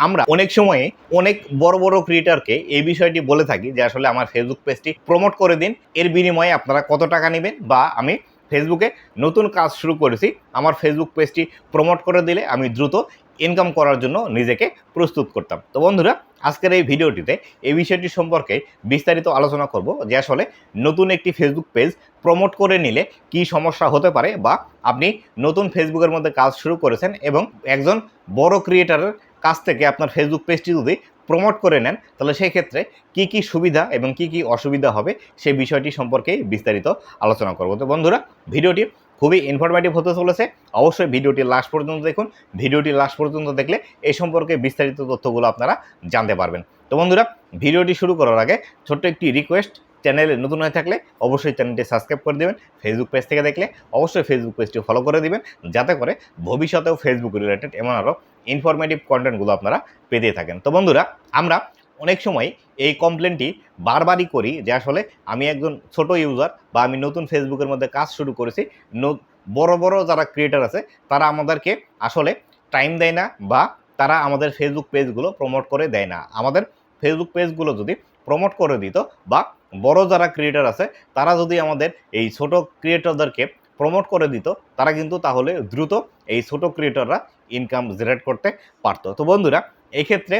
আমরা অনেক সময়ে অনেক বড় বড় ক্রিয়েটারকে এই বিষয়টি বলে থাকি যে আসলে আমার ফেসবুক পেজটি প্রমোট করে দিন। এর বিনিময়ে আপনারা কত টাকা নেবেন বা আমি ফেসবুকে নতুন কাজ শুরু করেছি, আমার ফেসবুক পেজটি প্রমোট করে দিলে আমি দ্রুত ইনকাম করার জন্য নিজেকে প্রস্তুত করতাম। তো বন্ধুরা, আজকের এই ভিডিওটিতে এই বিষয়টি সম্পর্কে বিস্তারিত আলোচনা করব যে আসলে নতুন একটি ফেসবুক পেজ প্রমোট করে নিলে কি সমস্যা হতে পারে বা আপনি নতুন ফেসবুকের মধ্যে কাজ শুরু করেছেন এবং একজন বড় ক্রিয়েটারের কাছ থেকে আপনার ফেসবুক পেজটি যদি প্রমোট করে নেন, তাহলে সেই ক্ষেত্রে কি কি সুবিধা এবং কি কি অসুবিধা হবে সেই বিষয়টি সম্পর্কে বিস্তারিত আলোচনা করব। তো বন্ধুরা, ভিডিওটি খুবই ইনফরমেটিভ হতে চলেছে। অবশ্যই ভিডিওটি লাস্ট পর্যন্ত দেখুন। ভিডিওটি লাস্ট পর্যন্ত দেখলে এই সম্পর্কে বিস্তারিত তথ্যগুলো আপনারা জানতে পারবেন। তো বন্ধুরা, ভিডিওটি শুরু করার আগে ছোট্ট একটি রিকোয়েস্ট চ্যানেলে নতুন হয়ে থাকলে অবশ্যই চ্যানেলটি সাবস্ক্রাইব করে দেবেন ফেসবুক পেজ থেকে দেখলে অবশ্যই ফেসবুক পেজটি ফলো করে দিবেন, যাতে করে ভবিষ্যতেও ফেসবুক রিলেটেড এমন আরও ইনফরমেটিভ কন্টেন্টগুলো আপনারা পেতে থাকেন। তো বন্ধুরা, আমরা অনেক সময় এই কমপ্লেনটি বারবারই করি যে আসলে আমি একজন ছোট ইউজার বা আমি নতুন ফেসবুকের মধ্যে কাজ শুরু করেছি বড় বড় যারা ক্রিয়েটার আছে, তারা আমাদেরকে আসলে টাইম দেয় না বা তারা আমাদের ফেসবুক পেজগুলো প্রমোট করে দেয় না। আমাদের ফেসবুক পেজগুলো যদি প্রমোট করে দিত বা বড় যারা ক্রিয়েটার আছে, তারা যদি আমাদের এই ছোট ক্রিয়েটরদেরকে প্রমোট করে দিত, তারা কিন্তু তাহলে দ্রুত এই ছোট ক্রিয়েটররা ইনকাম জেনারেট করতে পারতো। তো বন্ধুরা এই ক্ষেত্রে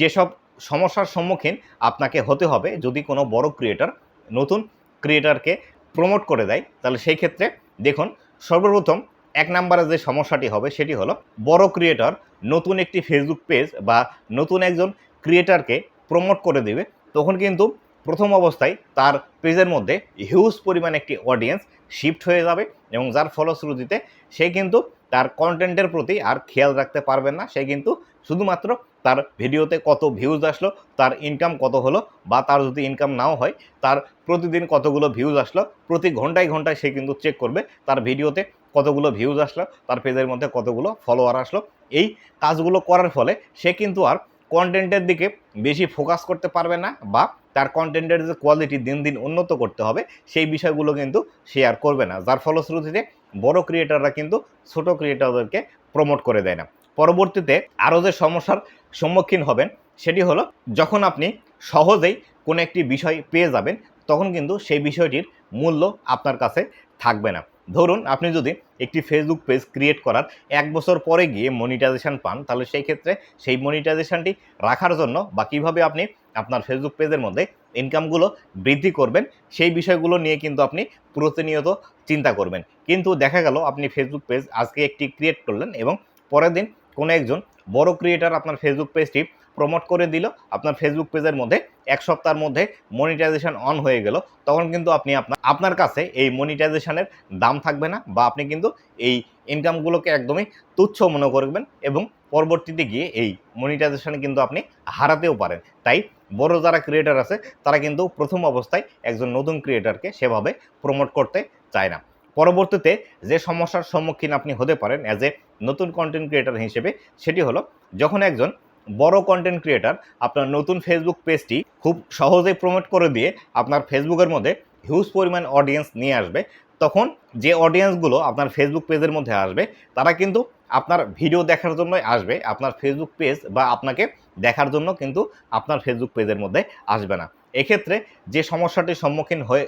যেসব সমস্যার সম্মুখীন আপনাকে হতে হবে, যদি কোনো বড় ক্রিয়েটার নতুন ক্রিয়েটারকে প্রমোট করে দেয়, তাহলে সেই ক্ষেত্রে দেখুন, সর্বপ্রথম এক নম্বরে যে সমস্যাটি হবে, সেটি হলো বড় ক্রিয়েটর নতুন একটি ফেসবুক পেজ বা নতুন একজন ক্রিয়েটারকে প্রমোট করে দেবে, তখন কিন্তু প্রথম অবস্থায় তার পেজের মধ্যে হিউজ পরিমাণ একটি অডিয়েন্স শিফট হয়ে যাবে এবং যার ফলশ্রুতিতে সে কিন্তু তার কন্টেন্টের প্রতি আর খেয়াল রাখতে পারবেন না। সে কিন্তু শুধুমাত্র তার ভিডিওতে কত ভিউজ আসলো, তার ইনকাম কত হলো বা তার যদি ইনকাম নাও হয়, তার প্রতিদিন কতগুলো ভিউজ আসলো, প্রতি ঘন্টায় ঘন্টায় সে কিন্তু চেক করবে তার ভিডিওতে কতগুলো ভিউজ আসলো, তার পেজের মধ্যে কতগুলো ফলোয়ার আসলো। এই কাজগুলো করার ফলে সে কিন্তু আর কন্টেন্টের দিকে বেশি ফোকাস করতে পারবে না বা তার কন্টেন্টের যে কোয়ালিটি দিন দিন উন্নত করতে হবে, সেই বিষয়গুলো কিন্তু শেয়ার করবে না। যার ফলশ্রুতিতে বড় ক্রিয়েটাররা কিন্তু ছোট ক্রিয়েটারদেরকে প্রমোট করে দেয় না। পরবর্তীতে আরও যে সমস্যার সম্মুখীন হবেন, সেটি হলো যখন আপনি সহজেই কোনো একটি বিষয় পেয়ে যাবেন, তখন কিন্তু সেই বিষয়টির মূল্য আপনার কাছে থাকবে না। ধরুন আপনি যদি একটি ফেসবুক পেজ ক্রিয়েট করার এক বছর পরে গিয়ে মনিটাইজেশন পান, তাহলে সেই ক্ষেত্রে সেই মনিটাইজেশনটি রাখার জন্য বা কীভাবে আপনি আপনার ফেসবুক পেজের মধ্যে ইনকামগুলো বৃদ্ধি করবেন, সেই বিষয়গুলো নিয়ে কিন্তু আপনি প্রতিনিয়ত চিন্তা করবেন। কিন্তু দেখা গেল, আপনি ফেসবুক পেজ আজকে একটি ক্রিয়েট করলেন এবং পরের দিন কোনো একজন বড় ক্রিয়েটার আপনার ফেসবুক পেজটি প্রমোট করে দিল, আপনার ফেসবুক পেজের মধ্যে এক সপ্তাহের মধ্যে মনিটাইজেশন অন হয়ে গেল, তখন কিন্তু আপনি আপনার আপনার কাছে এই মনিটাইজেশনের দাম থাকবে না বা আপনি কিন্তু এই ইনকামগুলোকে একদমই তুচ্ছ মনে করবেন এবং পরবর্তীতে গিয়ে এই মনিটাইজেশন কিন্তু আপনি হারাতেও পারেন। তাই বড় যারা ক্রিয়েটার আছে, তারা কিন্তু প্রথম অবস্থায় একজন নতুন ক্রিয়েটারকে সেভাবে প্রমোট করতে চায় না। পরবর্তীতে যে সমস্যার সম্মুখীন আপনি হতে পারেন অ্যাজ এ নতুন কন্টেন্ট ক্রিয়েটার হিসেবে, সেটি হলো যখন একজন বড় কন্টেন্ট ক্রিয়েটার আপনার নতুন ফেসবুক পেজটি খুব সহজেই প্রমোট করে দিয়ে আপনার ফেসবুকের মধ্যে হিউজ পরিমাণ অডিয়েন্স নিয়ে আসবে, তখন যে অডিয়েন্সগুলো আপনার ফেসবুক পেজের মধ্যে আসবে, তারা কিন্তু আপনার ভিডিও দেখার জন্যই আসবে, আপনার ফেসবুক পেজ বা আপনাকে দেখার জন্য কিন্তু আপনার ফেসবুক পেজের মধ্যে আসবে না। এক্ষেত্রে যে সমস্যাটির সম্মুখীন হয়ে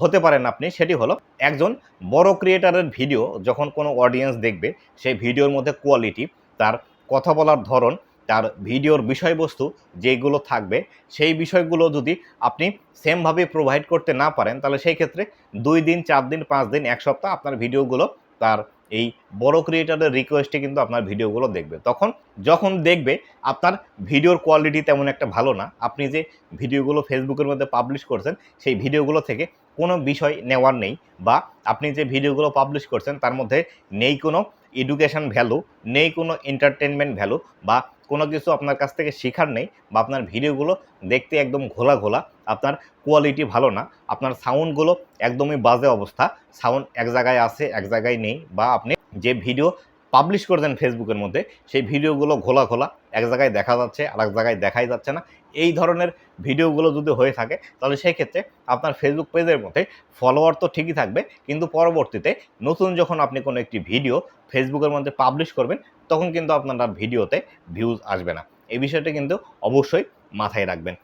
হতে পারেন আপনি, সেটি হলো একজন বড় ক্রিয়েটারের ভিডিও যখন কোনো অডিয়েন্স দেখবে, সেই ভিডিওর মধ্যে কোয়ালিটি তার কথা বলার ধরন, তার ভিডিওর বিষয়বস্তু যেগুলো থাকবে, সেই বিষয়গুলো যদি আপনি সেমভাবে প্রোভাইড করতে না পারেন, তাহলে সেই ক্ষেত্রে দুই দিন, চার দিন, পাঁচ দিন, এক সপ্তাহ আপনার ভিডিওগুলো তার এই বড় ক্রিয়েটারের রিকোয়েস্টে কিন্তু আপনার ভিডিওগুলো দেখবে। তখন যখন দেখবে, আপনার ভিডিওর কোয়ালিটি তেমন একটা ভালো না, আপনি যে ভিডিওগুলো ফেসবুকের মধ্যে পাবলিশ করছেন, সেই ভিডিওগুলো থেকে কোনো বিষয় নেওয়ার নেই বা আপনি যে ভিডিওগুলো পাবলিশ করছেন, তার মধ্যে নেই কোনো এডুকেশান ভ্যালু নেই কোনো এন্টারটেনমেন্ট ভ্যালু বা কোনো কিছু আপনার কাছ থেকে শেখার নেই বা আপনার ভিডিওগুলো দেখতে একদম ঘোলা ঘোলা, আপনার কোয়ালিটি ভালো না, আপনার সাউন্ডগুলো একদমই বাজে অবস্থা সাউন্ড এক জায়গায় আছে, এক জায়গায় নেই বা আপনি যে ভিডিও পাবলিশ করে দেন ফেসবুকের মধ্যে, সেই ভিডিওগুলো ঘোলা ঘোলা, এক জায়গায় দেখা যাচ্ছে আর এক জায়গায় দেখাই যাচ্ছে না এই ধরনের ভিডিওগুলো যদি হয়ে থাকে, তাহলে সেই ক্ষেত্রে আপনার ফেসবুক পেজের মধ্যে ফলোয়ার তো ঠিকই থাকবে, কিন্তু পরবর্তীতে নতুন যখন আপনি কোনো একটি ভিডিও ফেসবুকের মধ্যে পাবলিশ করবেন, তখন কিন্তু আপনার ভিডিওতে ভিউজ আসবে না। এই বিষয়টা কিন্তু অবশ্যই মাথায় রাখবেন।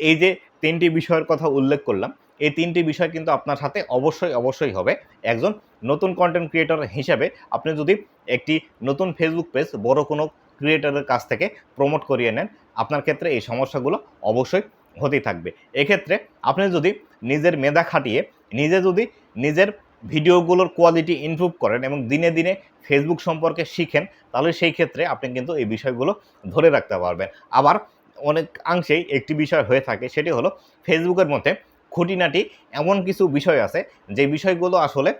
এই যে তিনটি বিষয়ের কথা উল্লেখ করলাম, এই তিনটি বিষয় কিন্তু আপনার সাথে অবশ্যই অবশ্যই হবে। একজন নতুন কন্টেন্ট ক্রিয়েটর হিসেবে আপনি যদি একটি নতুন ফেসবুক পেজ বড় কোনো ক্রিয়েটারের কাছ থেকে প্রমোট করিয়ে নেন আপনার ক্ষেত্রে এই সমস্যাগুলো অবশ্যই হতেই থাকবে। এক্ষেত্রে আপনি যদি নিজের মেধা খাটিয়ে নিজে যদি নিজের ভিডিওগুলোর কোয়ালিটি ইমপ্রুভ করেন এবং দিনে দিনে ফেসবুক সম্পর্কে শিখেন, তাহলে সেই ক্ষেত্রে আপনি কিন্তু এই বিষয়গুলো ধরে রাখতে পারবেন। আবার অনেকাংশেই একটি বিষয় হয়ে থাকে, সেটি হলো ফেসবুকের মধ্যে খুঁটিনাটি এমন কিছু বিষয় আছে, যে বিষয়গুলো আসলে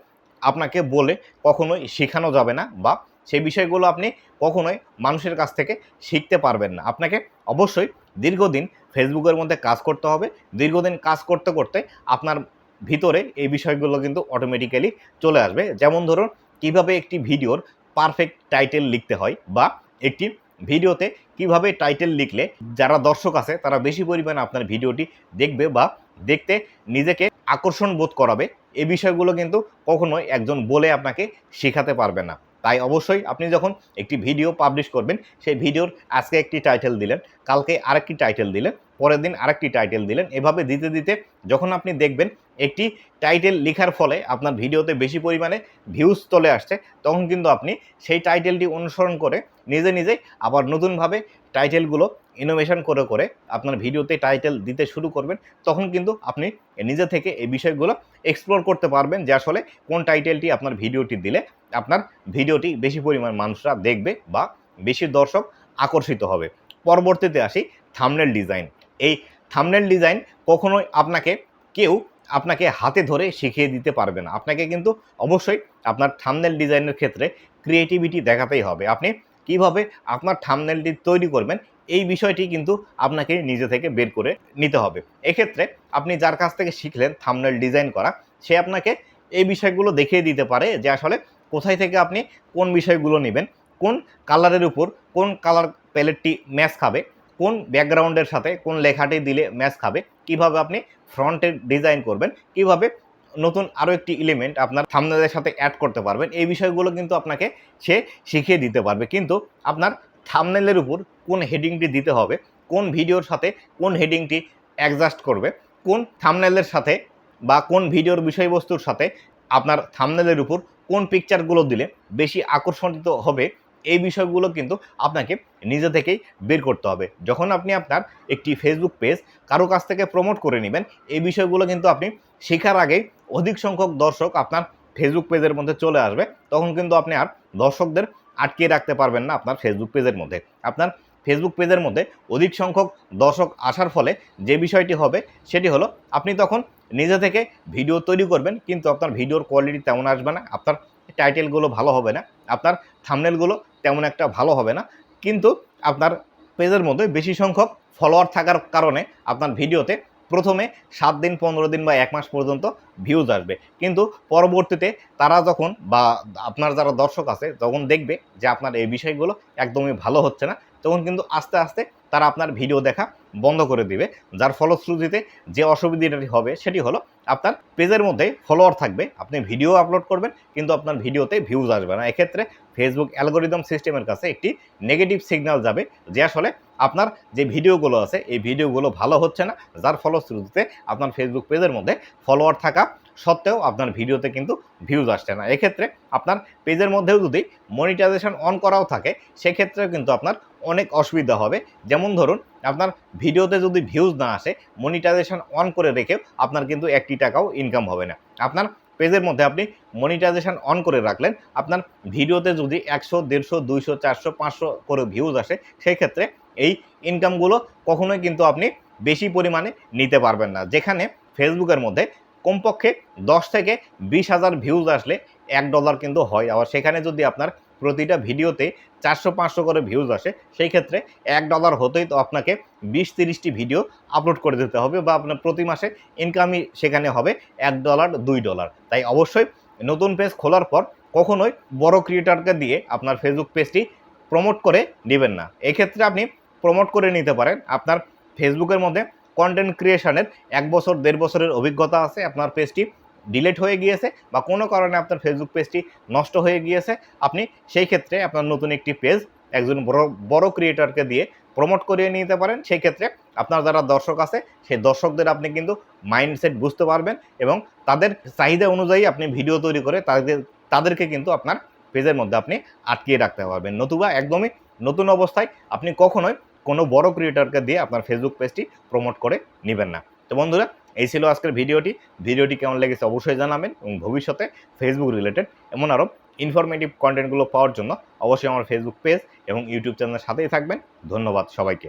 আপনাকে বলে কখনোই শেখানো যাবে না বা সেই বিষয়গুলো আপনি কখনোই মানুষের কাছ থেকে শিখতে পারবেন না। আপনাকে অবশ্যই দীর্ঘদিন ফেসবুকের মধ্যে কাজ করতে হবে। দীর্ঘদিন কাজ করতে করতে আপনার ভিতরে এই বিষয়গুলো কিন্তু অটোমেটিক্যালি চলে আসবে। যেমন ধরুন, কীভাবে একটি ভিডিওর পারফেক্ট টাইটেল লিখতে হয় বা একটি ভিডিওতে কীভাবে টাইটেল লিখলে যারা দর্শক আছে, তারা বেশি পরিমাণে আপনার ভিডিওটি দেখবে বা দেখতে নিজেকে আকর্ষণ বোধ করাবে। এই বিষয়গুলো কিন্তু কখনোই একজন বলে আপনাকে শেখাতে পারবে না। তাই অবশ্যই আপনি যখন একটি ভিডিও পাবলিশ করবেন, সেই ভিডিওর আজকে একটি টাইটেল দিলেন, কালকে আরেকটি টাইটেল দিলেন, পরের দিন আরেকটি টাইটেল দিলেন, এভাবে দিতে দিতে যখন আপনি দেখবেন একটি টাইটেল লেখার ফলে আপনার ভিডিওতে বেশি পরিমাণে ভিউজ চলে আসছে, তখন কিন্তু আপনি সেই টাইটেলটি অনুসরণ করে নিজে নিজেই আবার নতুনভাবে টাইটেলগুলো ইনোভেশন করে করে আপনার ভিডিওতে টাইটেল দিতে শুরু করবেন, তখন কিন্তু আপনি নিজে থেকে এই বিষয়গুলো এক্সপ্লোর করতে পারবেন যে আসলে কোন টাইটেলটি আপনার ভিডিওটি দিলে আপনার ভিডিওটি বেশি পরিমাণ মানুষরা দেখবে বা বেশি দর্শক আকর্ষিত হবে। পরবর্তীতে আসি থামনেল ডিজাইন এই থামনেল ডিজাইন কখনোই আপনাকে কেউ আপনাকে হাতে ধরে শিখিয়ে দিতে পারবে না। আপনাকে কিন্তু অবশ্যই আপনার থামনেল ডিজাইনের ক্ষেত্রে ক্রিয়েটিভিটি দেখাতেই হবে। আপনি কীভাবে আপনার থামনেলটি তৈরি করবেন এই বিষয়টি কিন্তু আপনাকে নিজে থেকে বের করে নিতে হবে। এক্ষেত্রে আপনি যার কাছ থেকে শিখলেন থামনেল ডিজাইন করা, সে আপনাকে এই বিষয়গুলো দেখিয়ে দিতে পারে যে আসলে কোথায় থেকে আপনি কোন বিষয়গুলো নেবেন, কোন কালারের উপর কোন কালার প্যালেটটি ম্যাচ খাবে, কোন ব্যাকগ্রাউন্ডের সাথে কোন লেখাটি দিলে ম্যাচ খাবে, কীভাবে আপনি ফ্রন্টের ডিজাইন করবেন, কীভাবে নতুন আরও একটি এলিমেন্ট আপনার থামনেলের সাথে অ্যাড করতে পারবেন, এই বিষয়গুলো কিন্তু আপনাকে সে শিখিয়ে দিতে পারবে। কিন্তু আপনার থামনেলের উপর কোন হেডিংটি দিতে হবে, কোন ভিডিওর সাথে কোন হেডিংটি অ্যাডজাস্ট করবে, কোন থামনেলের সাথে বা কোন ভিডিওর বিষয়বস্তুর সাথে আপনার থামনেলের উপর কোন পিকচারগুলো দিলে বেশি আকর্ষণিত হবে, এই বিষয়গুলো কিন্তু আপনাকে নিজে থেকেই বের করতে হবে। যখন আপনি আপনার একটি ফেসবুক পেজ কারও কাছ থেকে প্রমোট করে নেবেন, এই বিষয়গুলো কিন্তু আপনি শেখার আগেই অধিক সংখ্যক দর্শক আপনার ফেসবুক পেজের মধ্যে চলে আসবে, তখন কিন্তু আপনি আর দর্শকদের আটকে রাখতে পারবেন না আপনার ফেসবুক পেজের মধ্যে। আপনার ফেসবুক পেজের মধ্যে অধিক সংখ্যক দর্শক আসার ফলে যে বিষয়টি হবে সেটি হলো, আপনি তখন নিজে থেকে ভিডিও তৈরি করবেন, কিন্তু আপনার ভিডিওর কোয়ালিটি তেমন আসবে না, আপনার টাইটেলগুলো ভালো হবে না, আপনার থামনেলগুলো তেমন একটা ভালো হবে না, কিন্তু আপনার পেজের মধ্যে বেশি সংখ্যক ফলোয়ার থাকার কারণে আপনার ভিডিওতে প্রথমে সাত দিন, পনেরো দিন বা এক মাস পর্যন্ত ভিউজ আসবে। কিন্তু পরবর্তীতে তারা যখন বা আপনার যারা দর্শক আছে, তখন দেখবে যে আপনার এই বিষয়গুলো একদমই ভালো হচ্ছে না তখন কিন্তু আস্তে আস্তে তারা আপনার ভিডিও দেখা বন্ধ করে দিবে। যার ফলশ্রুতিতে যে অসুবিধাটি হবে সেটি হলো আপনার পেজের মধ্যে ফলোয়ার থাকবে, আপনি ভিডিও আপলোড করবেন, কিন্তু আপনার ভিডিওতে ভিউজ আসবে না। এক্ষেত্রে ফেসবুক অ্যালগোরিদম সিস্টেমের কাছে একটি নেগেটিভ সিগন্যাল যাবে, যে আসলে আপনার যে ভিডিওগুলো আছে, এই ভিডিওগুলো ভালো হচ্ছে না, যার ফলশ্রুতিতে আপনার ফেসবুক পেজের মধ্যে ফলোয়ার থাকা সত্ত্বেও আপনার ভিডিওতে কিন্তু ভিউজ আসছে না। এক্ষেত্রে আপনার পেজের মধ্যেও যদি মনিটাইজেশন অন করাও থাকে, সেক্ষেত্রেও কিন্তু আপনার অনেক অসুবিধা হবে। যেমন ধরুন, আপনার ভিডিওতে যদি ভিউজ না আসে মনিটাইজেশন অন করে রেখেও আপনার কিন্তু একটি টাকাও ইনকাম হবে না। আপনার পেজের মধ্যে আপনি মনিটাইজেশন অন করে রাখলেন, আপনার ভিডিওতে যদি একশো, দেড়শো, দুইশো, চারশো, পাঁচশো করে ভিউজ আসে সেই ক্ষেত্রে এই ইনকামগুলো কখনোই কিন্তু আপনি বেশি পরিমাণে নিতে পারবেন না। যেখানে ফেসবুকের মধ্যে কমপক্ষে দশ থেকে বিশ হাজার ভিউজ আসলে এক ডলার কিন্তু হয়। আবার সেখানে যদি আপনার প্রতিটা ভিডিওতে চারশো, পাঁচশো করে ভিউজ আসে, সেই ক্ষেত্রে এক ডলার হতেই তো আপনাকে বিশ, তিরিশটি ভিডিও আপলোড করে দিতে হবে বা আপনার প্রতি মাসে ইনকামই সেখানে হবে এক ডলার দুই ডলার তাই অবশ্যই নতুন পেজ খোলার পর কখনোই বড় ক্রিয়েটারকে দিয়ে আপনার ফেসবুক পেজটি প্রমোট করে নেবেন না। এক্ষেত্রে আপনি প্রমোট করে নিতে পারেন। আপনার ফেসবুকের মধ্যে কন্টেন্ট ক্রিয়েশনের এক বছর, দেড় বছরের অভিজ্ঞতা আছে, আপনার পেজটি ডিলেট হয়ে গিয়েছে বা কোনো কারণে আপনার ফেসবুক পেজটি নষ্ট হয়ে গিয়েছে, আপনি সেই ক্ষেত্রে আপনার নতুন একটি পেজ একজন বড় বড় ক্রিয়েটারকে দিয়ে প্রমোট করিয়ে নিতে পারেন। সেই ক্ষেত্রে আপনার যারা দর্শক আছে, সেই দর্শকদের আপনি কিন্তু মাইন্ডসেট বুঝতে পারবেন এবং তাদের চাহিদা অনুযায়ী আপনি ভিডিও তৈরি করে তাদের, তাদেরকে কিন্তু আপনার পেজের মধ্যে আপনি আটকিয়ে রাখতে পারবেন। নতুবা একদমই নতুন অবস্থায় আপনি কখনোই কোনো বড় ক্রিয়েটারকে দিয়ে আপনার ফেসবুক পেজটি প্রমোট করে নেবেন না। তো বন্ধুরা, এই ছিল আজকের ভিডিওটি। ভিডিওটি কেমন লেগেছে অবশ্যই জানাবেন এবং ভবিষ্যতে ফেসবুক রিলেটেড এমন আরও ইনফরমেটিভ কন্টেন্টগুলো পাওয়ার জন্য অবশ্যই আমার ফেসবুক পেজ এবং ইউটিউব চ্যানেলের সাথেই থাকবেন। ধন্যবাদ সবাইকে।